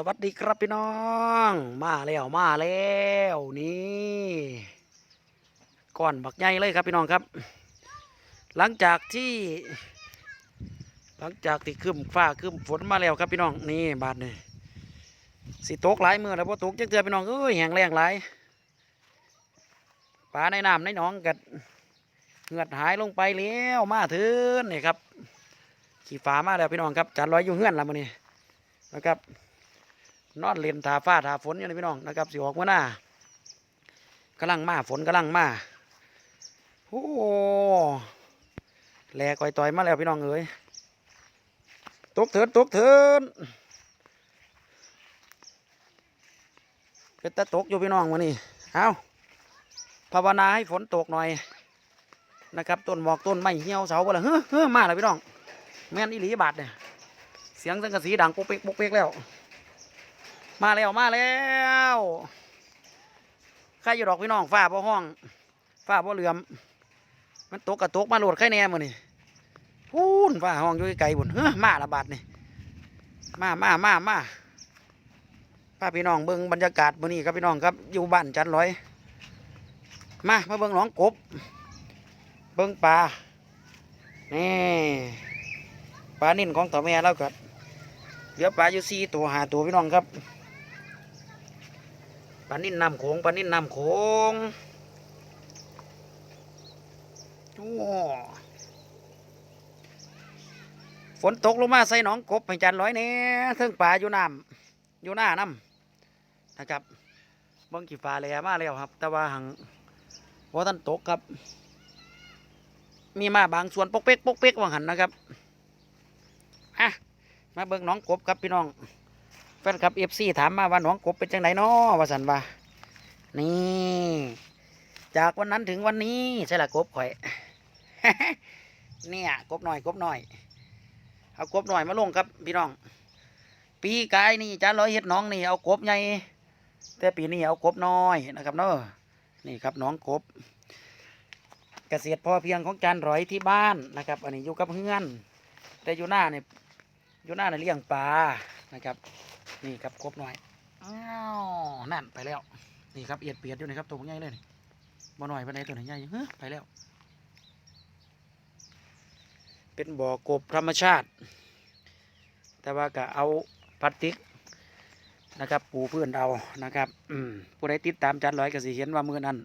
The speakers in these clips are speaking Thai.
สวัสดีครับพี่น้อง มาแล้วมาแล้วนี่ก้อนบักใหญ่เลยครับพี่น้องครับ หลังจากที่ หลังจากที่คืมฟ้าคืมฝนมาแล้วครับพี่น้องนี่บาดนี่สิตกหลายมือแล้วพอตกจักเตือพี่น้องเอ้ยแห้งแรงหลายปลาในน้ำในหนองกัดเหงือดหายลงไปแล้วมาถึงนี่ครับขี่ฟ้ามาแล้วพี่น้องครับจานลอยอยู่เฮือนแล้วมื้อนี้นะครับ นอนเล่นทาฟ้าทาฝนอยู่นี่พี่น้องนะครับสิออกเมื่อหน้ากำลังมาฝนกำลังมาโอ้แหลกอยต่อยมาแล้วพี่น้องเอ้ยตกเถินตกเถินเป็นตะตกอยู่พี่น้องวันนี้เอาภาวนาให้ฝนตกหน่อยนะครับต้นหมอกต้นไม้เหี่ยวเสาบ่ละเฮ้อเฮ้อมาแล้วพี่น้อง แม่นอีหลีบาดเนี่ยเสียงสังกะสีดังปุ๊กเป๊กปุ๊กเป๊กแล้ว มาแล้วมาแล้วใครอยู่ดอกพี่น้องฝ้าบ่ห้องฝ้าบ่เหลื่อม มันตกกระตกมาโหลดใครแน่มือนี่พูนฝ้าห้องอยู่ไกลบุญเฮ้อมาละบาดนี่มามามามาพาพี่น้องเบิ่งบรรยากาศมื้อนี้ครับพี่น้องครับอยู่บ้านจันร้อย มามาเบิ่งหนองกบ เบิ่งปลานี่ปลานิ่นของต่อแม่แล้วก็เหลือปลาอยู่สี่ตัวหาตัวพี่น้องครับ ปลานิ่นน้ำโขงปลานิ่นน้ำโขงโอ้ฝนตกลงมาใส่หนองกบให้จันร้อยเนี่ยเทิงป่าอยู่น้ำอยู่หน้าน้ำนะครับเบิ้งกี่ฟ้าแลมาแล้วครับ แต่ว่าหังว่าท่านตกครับ มีมาบางส่วนปกเป๊กปกเป๊กว่าหันนะครับอะมาเบิ้งหน้องกบครับพี่น้อง แฟนคลับเอฟซีถามมาว่าหน้องกบเป็นจังไดน้อว่าสันว่านี่ จากวันนั้นถึงวันนี้ใช่ละกบข่อย เนี่ยกบหน่อยกบหน่อยเอากบหน่อยมาลงครับพี่น้อง ปีกายนี่จานร้อยเฮ็ดน้องนี่เอากบใหญ่แต่ปีนี้เอากบน้อยนะครับเนาะนี่ครับน้องกบ เกษตรพอเพียงของจานร้อยที่บ้านนะครับ อันนี้อยู่กับเพื่อน แต่อยู่หน้าเนี่ยอยู่หน้าเนี่ยเลี้ยงปลานะครับ นี่ครับครบหน่อยอ้าวนั่นไปแล้ว นี่ครับเอียดเปียดอยู่นะครับตัวใหญ่เลยบ่หน่อยไปไหนตัวไหนใหญ่เฮ้ไปแล้ว เป็นบ่อกบธรรมชาติ แต่ว่าก็เอาพลาสติกนะครับ ปูพื้นเอานะครับ อืมผู้ใดติดตามจัดร้อยก็สิเห็นว่ามือนั้น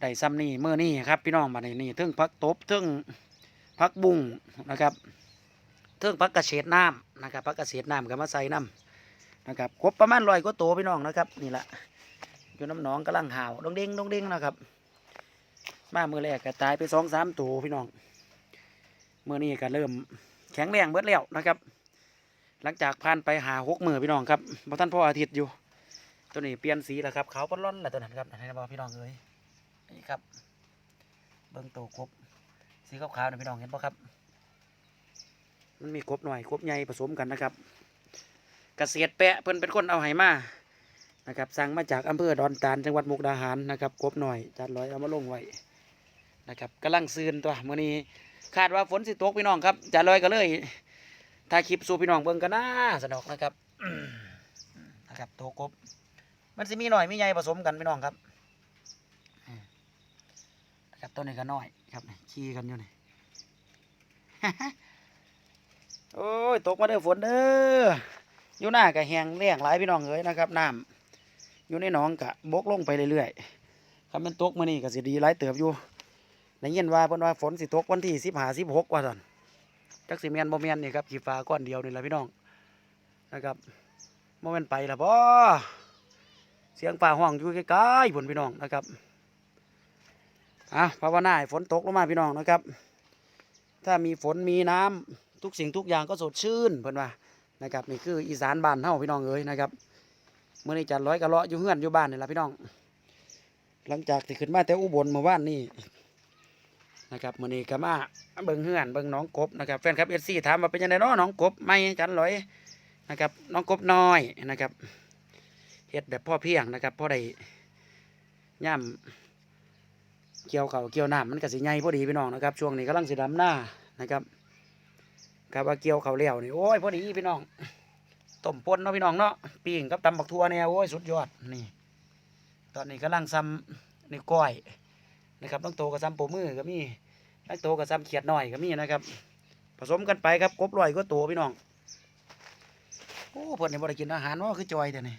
ได้ซ้ำนี่เมื่อนี่ครับ พี่น้องมาในนี่ทึ่งพักตบทึ่งพักบุ้งนะครับ เทิงพักเกษน้ำนะครับพักเกษน้ำกับมาใส่น้ำนะครับครบประมาณร้อยก็โตวพี่น้องนะครับนี่แหละอยู่น้ำหนองกำลังห่าวดงเด้งดงเด้งนะครับ มามือแรกก็ตายไปสองสามตัวพี่น้องเมื่อนี้ก็เริ่มแข็งแรงเบิดแล้วนะครับ หลังจากผ่านไปหาหกมือพี่น้องครับพอท่านพ่ออาทิตย์อยู่ ตัวนี้เปลี่ยนสีแล้วครับขาวปนร้อนแล้วตัวนั้นครับให้บอกพี่น้องเลยนี่ครับ เบิ้งโตวครบสีขาวๆนะพี่น้องเห็นปะครับ มันมีกบหน่อยกบใหญ่ผสมกันนะครับกเกษตรแปะเพิ่นเป็นคนเอาไหมานะครับสั่งมาจากอำเภอดอนตาลจังหวัดมุกดาหารนะครับกบหน่อยจัดร้อยเอามาลงไว้นะครับกำลังซืนตัวมื้อนี้คาดว่าฝนสิตกพี่น้องครับจัดร้อยก็เลยถ่ายคลิปสู่พี่น้องเบิ่งกันนะสนอกนะครับนะครับตัวกบ มันสิมีหน่อยมีใหญ่ผสมกันพี่น้องครับนะครับต้นนี้ก็น้อยครับนี่ขี้กันอยู่นี่ โอ้ยตกมาเด้อฝนเด้ออยู่หน้าก็แหงแล้งหลายพี่น้องเอ้ยนะครับน้ำอยู่ในหนองกะบกลงไปเรื่อยๆคำเป็นตกมานี่ก็สิดีหลายเติบอยู่ได้ยินว่าเพิ่นว่าฝนสิตกวันที่สิบห้าสิบหกว่าซั่นจักสิเมียนบ่เมียนนี่ครับขีฟ้าก้อนเดียวนี่แหละพี่น้องนะครับบ่แม่นไปละบ่เสียงฟ้าห้องอยู่ใกล้ๆพุ่นพี่น้องนะครับอะภาวนาให้ฝนตกลงมาพี่น้องนะครับ ถ้ามีฝนมีน้ำ ทุกสิ่งทุกอย่างก็สดชื่นเพิ่นว่านะครับนี่คืออีสานบ้านเฮาพี่น้องเอ้ยนะครับเมื่อนี้จัดร้อยกระเลาะอยู่เฮือนอยู่บ้านนี่แหละพี่น้อง หลังจากที่ขึ้นมาแต่อุบลเมื่อวานนี่นะครับมื่อนี้ก็มาเบิ่งเฮือนเบิ่งน้องกบนะครับแฟนคลับเอซีถามว่าเป็นยังไงเนาะน้องกบไม่จันร้อยนะครับน้องกบน้อยนะครับเฮ็ดแบบพ่อเพียงนะครับพ่อได้ย่ำเกี่ยวเขาเกี่ยวน้ำมันก็สิใหญ่พอดีพี่น้องนะครับ ช่วงนี้กำลังสิดำหน้านะครับ ครับว่าเกี่ยวเขาวแล้วนี่โอ้ยพอดีพี่น้องต้มป่นเนาะพี่น้องเนาะปิ้งกับตำบักทั่วเนี่ยโอ้ยสุดยอดนี่ ตอนนี้กำลังซ้ำนี่ก้อยนะครับต้องโตกับซ้ำโปมือก็มีต้องโตกับซ้ำเขียดหน่อยก็มีนะครับ ผสมกันไปครับกบลอยก็โตพี่น้องโอ้เพิ่นนี่บ่ได้กินอาหารว่าคือจอยแต่นี่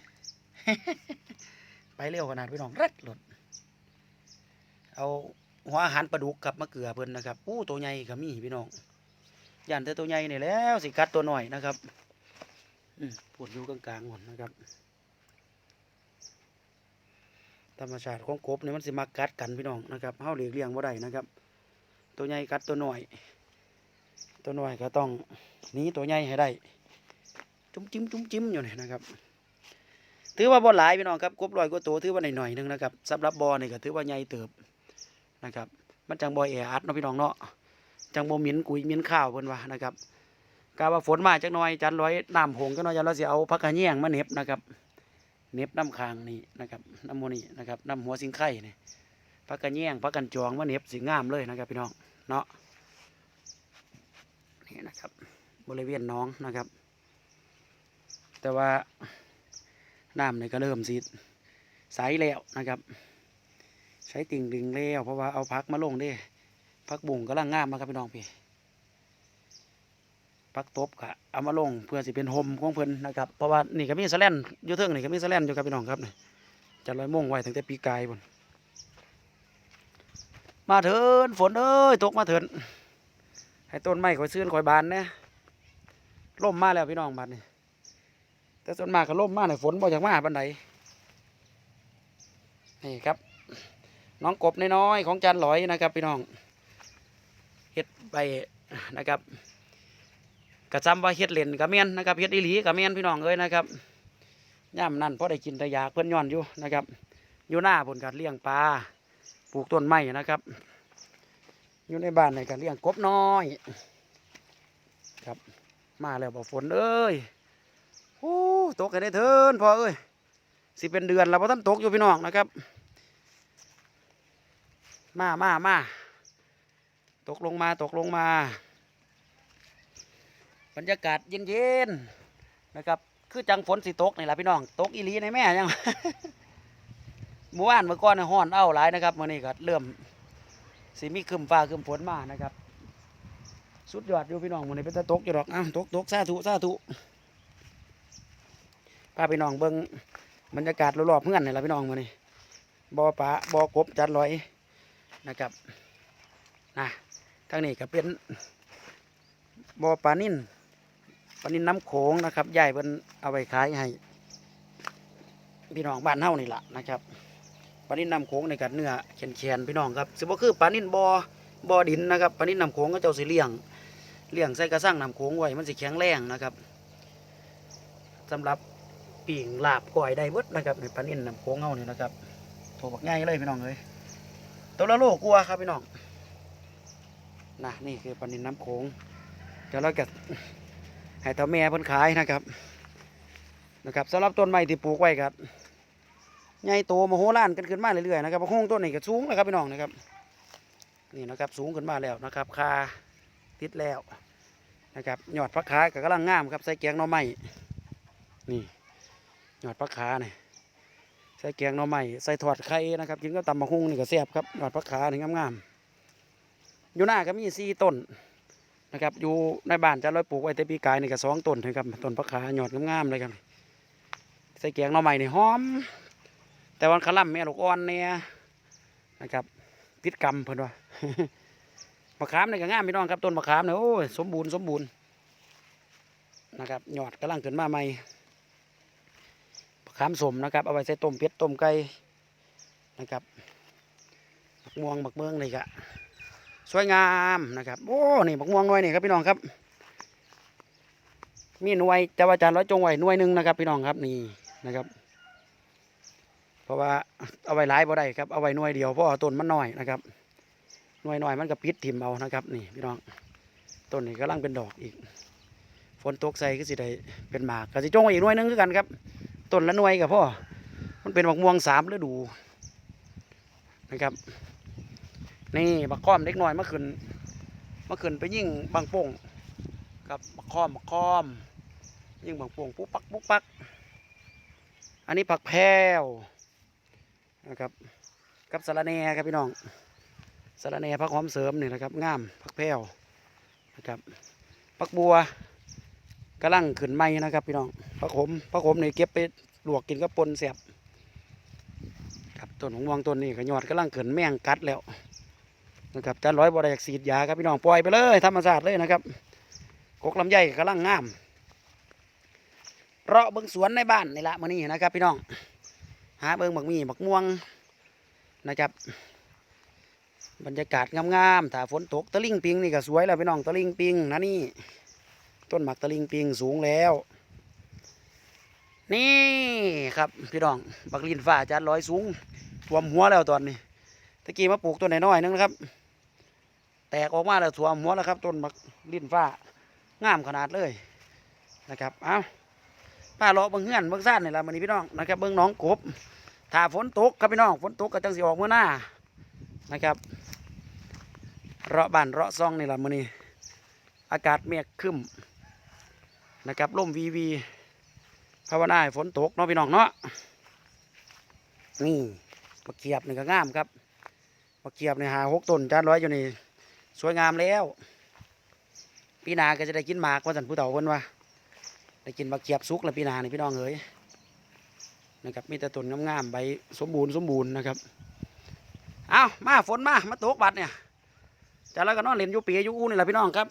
ไปเร็วขนาดพี่น้องร็ดหลดเอาหัวอาหารปลาดุกกับมะเขือเพิ่นนะครับอู้ตัวใหญ่ก็มีพี่น้อง ย่นแต่ตัวใหญ่นี่แล้วสิกัดตัวหน่อยนะครับปวดอยู่กลางๆหมดนะครับ ธรรมชาติของกบเนี่ยมันสิมากัดกันพี่น้องนะครับเฮาหลีกเลี่ยงบ่ได้นะครับ ตัวใหญ่กัดตัวหน้อย ตัวหน้อยก็ต้องหนีตัวใหญ่ให้ได้ จุ้มจิ้มจุ้มจิ้มอยู่นี่นะครับ ถือว่าบ่หลายพี่น้องครับกบลอยก็โตวถือว่าหน่อยๆหนึงนะครับสำหรับบ่อนี่ก็ถือว่าใหญ่เติบนะครับ มันจังบ่แออัดเนาะพี่น้องเนาะ จังบ่หม็นกุยหม็นข้าวเพิ่นว่านะครับกาว่าฝนมาจักหน่อยจันร้อยน้ำหงจักหน่อยจันเราสิเอาผักกระเนียงมาเน็บนะครับ เน็บน้ำคางนี่นะครับน้ำโมนี่นะครับน้ำหัวสิงไข่นี่พักกันแย่งพักกันจองมาเน็บสีงามเลยนะครับพี่น้องเนาะนี่นะครับ บริเวณน้องนะครับ แต่ว่าน้ำนี่ก็เริ่มสีใสแล้วนะครับ ใช้ติ่งดึงแล้วเพราะว่าเอาพักมาลงเด้ พักบุ่งกำลังงามนะครับพี่น้องพี่พักตบกะเอามาลงเพื่อสิเป็นโฮมของเพิ่อนนะครับเพราะว่านี่ก็มีสแลนอยู่เทิงนี่ก็มีสแลนอยู่ครับพี่น้องครับนี่จะลอยม่งไว้ตั้งแต่ปีกายพุ่นมาเถินฝนเอ้ยตกมาเถินให้ต้นไม้คอยซื่นคอยบานนะล่มมาแล้วพี่น้องบัดนี่แต่ส่วนมากก็ล่มมาเนี่ยฝนบ่อยากมาบันไดนี่ครับ น้องกบน้อยๆของจันลอยนะครับพี่น้อง เฮ็ดไปนะครับกระจำว่าเฮ็ดเล่นกระเมียนนะครับเฮ็ดอีหลีกระเมียนพี่น้องเอ้ยนะครับย่ำนั่นพอได้กินแต่ยาเพื่อนย้อนอยู่นะครับอยู่หน้าบนการเลี้ยงปลาปลูกต้นไม้นะครับ อยู่ในบ้านในการเลี้ยงกบน้อย ครับ มาแล้วบ่ฝนเอ้ยโอ้ตกกันได้เถินพอเอ้ยสิเป็นเดือนแล้วพอท่านตกอยู่พี่น้องนะครับ มามามา ตกลงมาตกลงมา บรรยากาศเย็นๆนะครับ คือจังฝนสิตกนี่แหละพี่น้อง ตกอีลีในแม่ยังเมื่อวานเมื่อก่อนน่ะฮ้อนเอ้าหลายนะครับมื่อนี้ก็เริ่มสิมีคืมฟ้าคืมฝนมานะครับ สุดยอดอยู่พี่น้องมื่อนี้เป็นตะตกอยู่ดอกอ้าวตกตกซาถุซาถุพาพี่น้องเบิ้งบรรยากาศรอบๆเพื่อนนี่แหละพี่น้องมื่อนี้บ่อปลาบ่อกบจัดลอยนะครับนะ ทางนี้ก็เป็นบ่อปลานิ่นปลานิ่นน้ำโขงนะครับยายเพิ่นเอาไว้ขายให้พี่น้องบ้านเฮานี่แหละนะครับปลานิ่นน้ำโขงในกัดเนื้อแข็งๆพี่น้องครับสิบ่คือปลานิ่นบอ่บ่อดินนะครับปลานิ่นน้ำโขงก็เจ้าสิเลี้ยงเลี้ยงใส่กระสังน้ำโขงไว้มันสิแข็งแรงนะครับสำหรับปิ่งลาบก้อยได้เบิดนะครับในปลานิ่นน้ำโขงเฮานี่นะครับโถบักง่ายเลยพี่น้องเอ้ยตัวละโลกลัวครับพี่น้อง นะนี่คือปลานินน้ำโขงเดี๋ยวเราจะให้เท่าแม่เพิ่นขายนะครับนะครับสำหรับต้นไม้ที่ปลูกไว้ครับใหญ่โตมโหฬารกันขึ้นมาเรื่อยๆนะครับพะโค้งต้นนี้ก็สูงนะครับพี่น้องนะครับนี่นะครับสูงขึ้นมาแล้วนะครับคาติดแล้วนะครับยอดพักขาก็กำลังงามครับใส่แกงหน่อไม้นี่ยอดพักขาเนี่ยใส่แกงหน่อไม้ใส่ถอดไข่นะครับกินก็ตำมะฮุ่งนี่ก็แซ่บครับยอดพักขานี่งามๆ อยู่หน้าก็มีสี่ต้นนะครับ อยู่ในบ้านจะร้อยปลูกไว้แต่ปีกายนี่ก็สองต้นนะครับต้นพักขาหยอดงามๆเลยครับใส่แกงหน่อไม้นี่หอม แต่วันขลั่มแม่ลูกอ่อนเนี่ยนะครับพิษกรรมเพิ่นว่ามะขามนี่ก็งามพี่น้องครับต้นมะขามเนี่ยโอ้ยสมบูรณ์สมบูรณ์นะครับหยอดกำลังขึ้นมาใหม่มะขามสมนะครับเอาไว้ใส่ต้มเป็ดต้มไก่นะครับมะม่วงมะเมืองนี่ก็ส วยงามนะครับ โอ้ นี่บักม่วงหน่วยนี่ครับพี่น้องครับ มีหน่วยจะว่าจานร้อยจงไว้หน่วยหนึ่งนะครับพี่น้องครับนี่นะครับ เพราะว่าเอาไว้หลายบ่ได้ครับ เอาไว้หน่วยเดียวเพราะต้นมันน้อยนะครับ หน่วยน้อยมันก็ปิดถิ่มเอานะครับ นี่พี่น้อง ต้นนี้กำลังเป็นดอกอีก ฝนตกใส่ก็สิได้เป็นหมากก็สิจงไว้อีกหน่วยหนึงคือกันครับ ต้นละหน่วยกับพ่อ มันเป็นบักม่วงสามฤดูนะครับ นี่บักค้อมเล็กน้อยเมื่อคืนเมื่อคืนไปยิงบางโป่งครับบักค้อมบักค้อม ยิ่งบางโป่งปุ๊กปักปุ๊กปัก อันนี้ผักแพรวนะครับ กับสะระแหน่ครับพี่น้องสะระแหน่ผักหอมเสริมนี่นะครับงามผักแพรวนะครับผักบัวกำลังขึ้นใหม่นะครับพี่น้องผักขมผักขมนี่เก็บไปลวกกินกับปนแสบครับต้นหงวงต้นนี้ก็ยอดกำลังขึ้นแมงกัดแล้ว นะครับจานร้อยบ่ได้อยากสีดยาครับพี่น้องปล่อยไปเลยธรรมชาสติเลยนะครับกกลำไยกำลังงามเราะเบิ่งสวนในบ้านนี่ละมื้อนี้นะครับ พี่น้องหาเบิ่งบักมีบักม่วงนะครับ บรรยากาศงามๆถ้าฝนตกตะลิงปิงนี่ก็สวยแล้วพี่น้องตะลิงปิงนะนี่ต้นหมักตะลิงปิงสูงแล้ว นี่ครับพี่น้องบักลินฟ้าจานลอยสูงท่วมหัวแล้วตอนนี้ตะกี้มาปลูกต้นน้อยนึงนะครับ แตกออกมาแล้วท่วมหัวแล้วครับต้นบักลิ้นฟ้างามขนาดเลยนะครับเอาป้าเลาะเบิ่งเฮือนเบิ่งซ่านนี่ละมื้อนี้พี่น้องนะครับเบิ่งน้องกบถ้าฝนตกครับพี่น้องฝนตกก็จังสิออกมื้อหน้านะครับเลาะบ้านเลาะซองนี่ละมื้อนี้อากาศเมฆครึ้มนะครับลมวีวีภาวนาฝนตกเนาะพี่น้องเนาะนี่มะเขียบนี่ก็งามครับมะเขียบนี่หาหกต้นจานร้อยอยู่นี่ สวยงามแล้ว ปีนาก็จะได้กินหมากว่าสันผู้เฒ่าเพิ่นว่า ได้กินบักเกียบสุกแล้วพี่นานี่พี่น้องเอ๋ยนะครับมีแต่ต้นงามๆใบสมบูรณ์สมบูรณ์นะครับเอามาฝนมามาตกบัดเนี่ยจะแล้วก็นอนเล่นอยู่ปีอยู่อู้นี่แหละพี่น้องครับ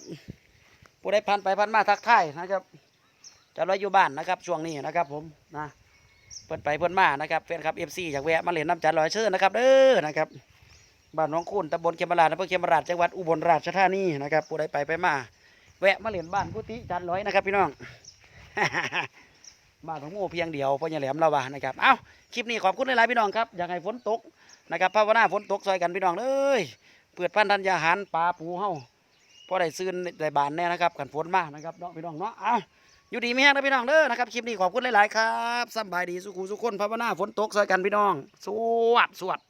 ผู้ใดผ่านไปผ่านมาทักทายนะครับจะรอยอยู่บ้านนะครับ ช่วงนี้นะครับ ผมนะเปิดไปเปิดมานะครับแฟนครับเอฟซีอยากแวะมาเล่นน้ำจันลอยเชิญนะครับเด้อนะครับ บ้านน้องคูนตำบลเขมราชอำเภอเขมราชจังหวัดอุบลราชธานีนะครับผู้ใดไปไปมาแวะมาเล่นบ้านกุฏิจันลอยนะครับพี่น้องบ้านของโม่เพียงเดียวพ่อใหญ่แหลมเราว่านะครับเอ้าคลิปนี้ขอบคุณหลายๆพี่น้องครับอยากให้ฝนตกนะครับภาวนาฝนตกซอยกันพี่น้องเอ้ยเปิดพันธัญญาหารปลาปูเฮาพอได้ซื้อได้บานแน่นะครับกันฝนมานะครับเนาะพี่น้องเนาะเอ้าอยู่ดีไม่แห้งนะพี่น้องเด้อนะครับคลิปนี้ขอบคุณหลายๆครับสบายดีสุขุสุขคนภาวนาฝนตกซอยกันพี่น้อง สวัสดสวัสด